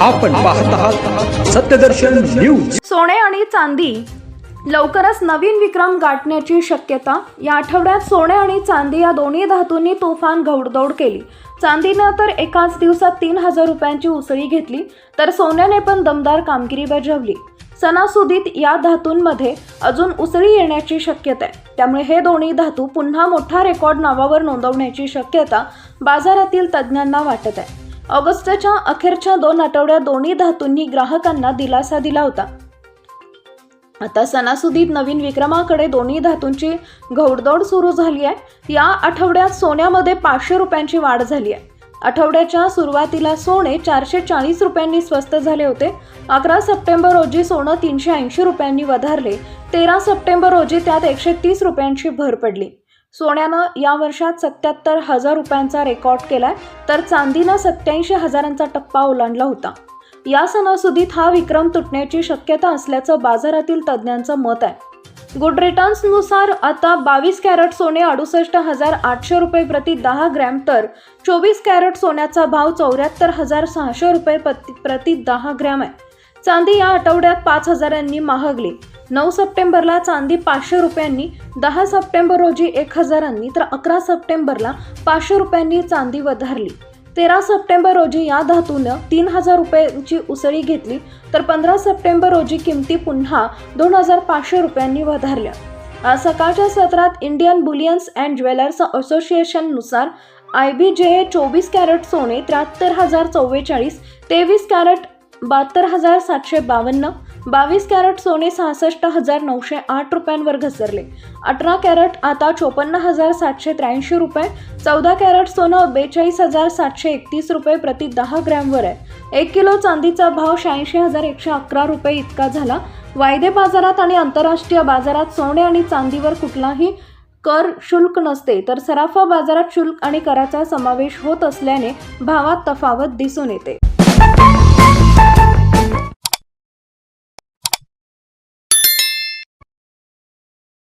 आपण पाहत आहात सत्यदर्शन न्यूज. सोने आणि चांदी लवकरच नवीन विक्रम गाठण्याची शक्यता. या आठवड्यात सोने आणि चांदी या दोन्ही धातूंनी तुफान घौडदौड केली. चांदीनं तर एकाच दिवसात तीन हजार रुपयांची उसळी घेतली तर सोन्याने पण दमदार कामगिरी बजावली. सणासुदीत या धातूंमध्ये अजून उसळी येण्याची शक्यता आहे. त्यामुळे हे दोन्ही धातू पुन्हा मोठा रेकॉर्ड नावावर नोंदवण्याची शक्यता बाजारातील तज्ज्ञांना वाटत आहे. ऑगस्टच्या अखेरच्या दोन आठवड्यात दोन्ही धातूंनी ग्राहकांना दिलासा दिला होता. आता सणासुदीत नवीन विक्रमाकडे दोन्ही धातूंची घौडदौड सुरू झाली आहे. या आठवड्यात सोन्यामध्ये पाचशे रुपयांची वाढ झाली आहे. आठवड्याच्या सुरुवातीला सोने चारशे चाळीस रुपयांनी स्वस्त झाले होते. अकरा सप्टेंबर रोजी सोनं तीनशे ऐंशी रुपयांनी वधारले. तेरा सप्टेंबर रोजी त्यात एकशे तीस रुपयांची भर पडली. सोन्यानं या वर्षात सत्याहत्तर हजार रुपयांचा रेकॉर्ड केलाय तर चांदीनं सत्याऐंशी हजारांचा टप्पा ओलांडला होता. या सणासुदीत हा विक्रम तुटण्याची शक्यता असल्याचं बाजारातील तज्ज्ञांचं मत आहे. गुड रिटर्न्सनुसार आता बावीस कॅरेट सोने अडुसष्ट हजार आठशे रुपये प्रति दहा ग्रॅम तर चोवीस कॅरेट सोन्याचा भाव चौऱ्याहत्तर हजार सहाशे रुपये प्रति प्रति दहा ग्रॅम आहे. चांदी या आठवड्यात पाच हजारांनी महागली. नऊ सप्टेंबरला चांदी पाचशे रुपयांनी दहा सप्टेंबर रोजी एक हजारांनी तर अकरा सप्टेंबरला पाचशे रुपयांनी चांदी वधारली. तेरा सप्टेंबर रोजी या धातूनं तीन हजार रुपयांची उसळी घेतली तर पंधरा सप्टेंबर रोजी किमती पुन्हा दोन हजार पाचशे रुपयांनी वधारल्या. आज सकाळच्या सत्रात इंडियन बुलियन्स अँड ज्वेलर्स असोसिएशननुसार आय बी जे ए चोवीस कॅरेट सोने त्र्याहत्तर हजार चव्वेचाळीस तेवीस कॅरेट बहात्तर हजार सातशे बावन्न बावीस कॅरेट सोने सहासष्ट हजार नऊशे आठ रुपयांवर घसरले. अठरा कॅरेट आता चोपन्न हजार सातशे त्र्याऐंशी रुपये चौदा कॅरेट सोनं बेचाळीस हजार सातशे एकतीस रुपये प्रति दहा ग्रॅमवर आहे. एक किलो चांदीचा भाव शहाऐंशी हजार एकशे अकरा रुपये इतका झाला. वायदे बाजारात आणि आंतरराष्ट्रीय बाजारात सोने आणि चांदीवर कुठलाही कर शुल्क नसते तर सराफा बाजारात शुल्क आणि कराचा समावेश होत असल्याने भावात तफावत दिसून येते.